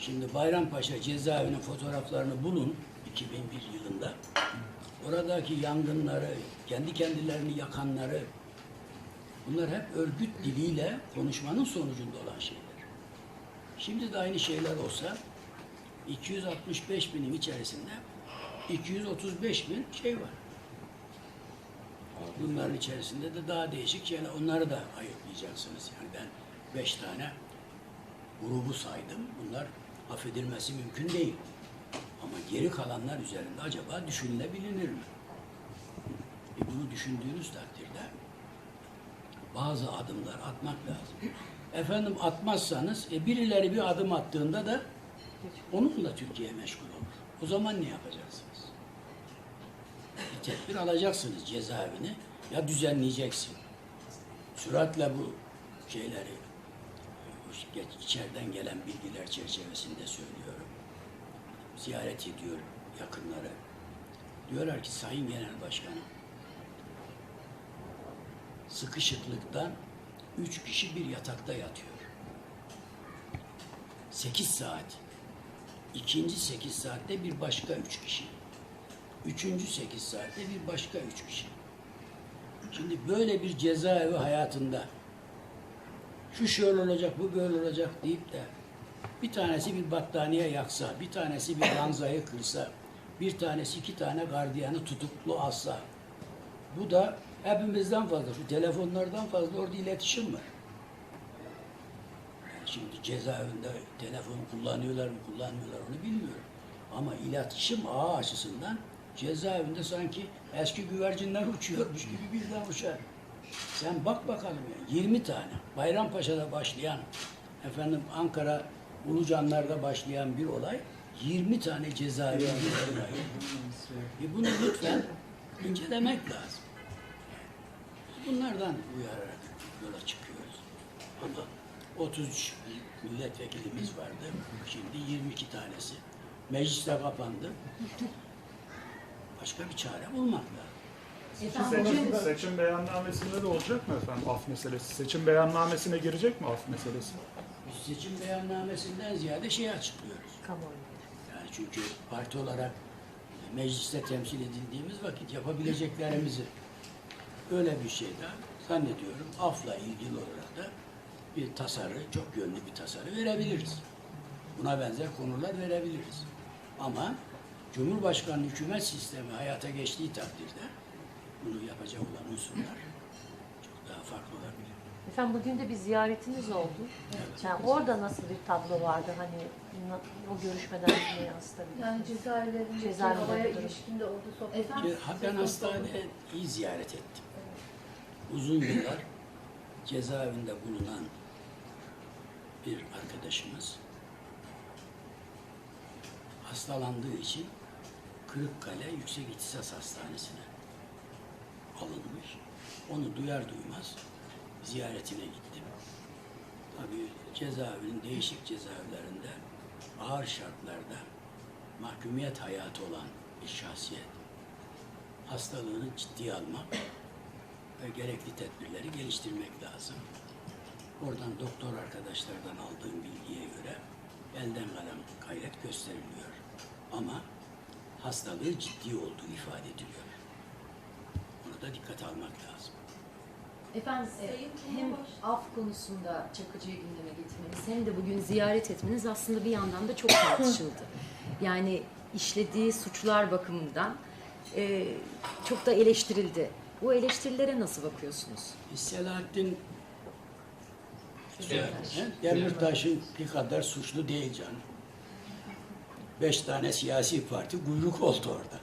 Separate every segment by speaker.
Speaker 1: Şimdi Bayrampaşa cezaevinin fotoğraflarını bulun 2001 yılında. Oradaki yangınları, kendi kendilerini yakanları bunlar hep örgüt diliyle konuşmanın sonucunda olan şeyler. Şimdi de aynı şeyler olsa 265 binin içerisinde 235 bin şey var. Bunların içerisinde de daha değişik şeyler. Onları da ayıklayacaksınız. Yani ben beş tane grubu saydım. Bunlar affedilmesi mümkün değil. Ama geri kalanlar üzerinde acaba düşünülebilir mi? E bunu düşündüğünüz takdirde bazı adımlar atmak lazım. Efendim atmazsanız e, birileri bir adım attığında da onunla Türkiye meşgul olur. O zaman ne yapacaksınız? Bir tedbir alacaksınız cezaevini ya düzenleyeceksin. Süratle bu şeyleri bu içeriden gelen bilgiler çerçevesinde söylüyorum. Ziyaret ediyor yakınları. Diyorlar ki Sayın Genel Başkanım sıkışıklıktan üç kişi bir yatakta yatıyor. Sekiz saat. İkinci sekiz saatte bir başka üç kişi. Üçüncü sekiz saatte bir başka üç kişi. Şimdi böyle bir cezaevi hayatında şu şöyle olacak, bu böyle olacak deyip de bir tanesi bir battaniye yaksa, bir tanesi bir ranzayı kırsa, bir tanesi iki tane gardiyanı tutuklu alsa, bu da hepimizden fazla, şu telefonlardan fazla orada iletişim var. Şimdi cezaevinde telefon kullanıyorlar mı, kullanmıyorlar onu bilmiyorum. Ama iletişim ağı açısından cezaevinde sanki eski güvercinler uçuyormuş gibi birden uçar. Sen bak bakalım ya, 20 tane Bayrampaşa'da başlayan, efendim Ankara Ulucanlar'da başlayan bir olay, 20 tane cezaevi olay. E bunu lütfen incelemek lazım. Bunlardan uyararak yola çıkıyoruz. Ama 33 milletvekilimiz vardı. Şimdi 22 tanesi. Meclis de kapandı. Başka bir çare bulmak lazım.
Speaker 2: Seçim, seçim beyannamesinde de olacak mı efendim af meselesi? Seçim beyannamesine girecek mi af meselesi?
Speaker 1: Biz seçim beyannamesinden ziyade şey açıklıyoruz. Yani çünkü parti olarak mecliste temsil edildiğimiz vakit yapabileceklerimizi öyle bir şeyde zannediyorum afla ilgili olarak da bir tasarı, çok yönlü bir tasarı verebiliriz. Buna benzer konular verebiliriz. Ama Cumhurbaşkanlığı hükümet sistemi hayata geçtiği takdirde bunu yapacak olan unsurlar çok daha farklı olabilir.
Speaker 3: Efendim bugün de bir ziyaretiniz oldu. Yani orada nasıl bir tablo vardı hani o görüşmeden ne yansıtabilir?
Speaker 4: Yani cezaevlerindeki
Speaker 3: Cezaevleri
Speaker 4: olaya
Speaker 3: durum.
Speaker 4: ilişkinde oldu sohbet.
Speaker 1: Ben hastanede iyi ziyaret ettim. Uzun yıllar cezaevinde bulunan bir arkadaşımız hastalandığı için Kırıkkale Yüksek İhtisas Hastanesi'ne alınmış. Onu duyar duymaz ziyaretine gittim. Tabii cezaevinin değişik cezaevlerinde ağır şartlarda mahkumiyet hayatı olan bir şahsiyet hastalığını ciddiye almak ve gerekli tedbirleri geliştirmek lazım. Oradan doktor arkadaşlardan aldığım bilgiye göre elden kalem gayret gösteriliyor. Ama hastalığı ciddi olduğu ifade ediliyor. Da dikkat almak lazım.
Speaker 5: Efendim e, hem af konusunda Çakıcı'yı gündeme getirmeniz hem de bugün ziyaret etmeniz aslında bir yandan da çok tartışıldı. Yani işlediği suçlar bakımından e, çok da eleştirildi. Bu eleştirilere nasıl bakıyorsunuz?
Speaker 1: Selahattin Demirtaş'ın bir kadar suçlu değil canım. Beş tane siyasi parti kuyruk oldu orada.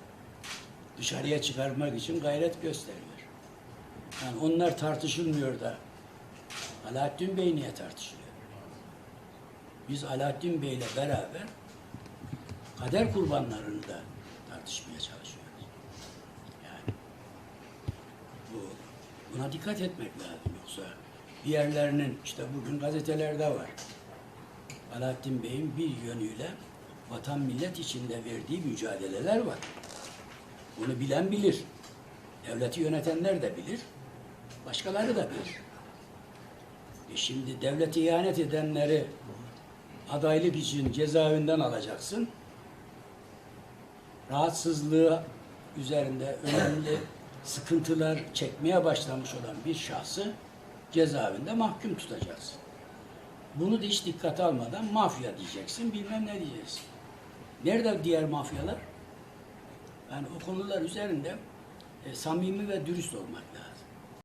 Speaker 1: Dışarıya çıkarmak için gayret gösteriyor. Yani onlar tartışılmıyor da Alaaddin Bey niye tartışılıyor? Biz Alaaddin Bey'le beraber kader kurbanlarını da tartışmaya çalışıyoruz. Yani bu buna dikkat etmek lazım yoksa bir yerlerinin işte bugün gazetelerde var. Alaaddin Bey'in bir yönüyle vatan millet içinde verdiği mücadeleler var. Bunu bilen bilir. Devleti yönetenler de bilir. Başkaları da bilir. E şimdi devlete ihanet edenleri adaylık için cezaevinden alacaksın. Rahatsızlığı üzerinde önemli sıkıntılar çekmeye başlamış olan bir şahsı cezaevinde mahkum tutacaksın. Bunu da hiç dikkate almadan mafya diyeceksin, bilmem ne diyeceksin. Nerede diğer mafyalar? Yani o konular üzerinde e, samimi ve dürüst olmak lazım.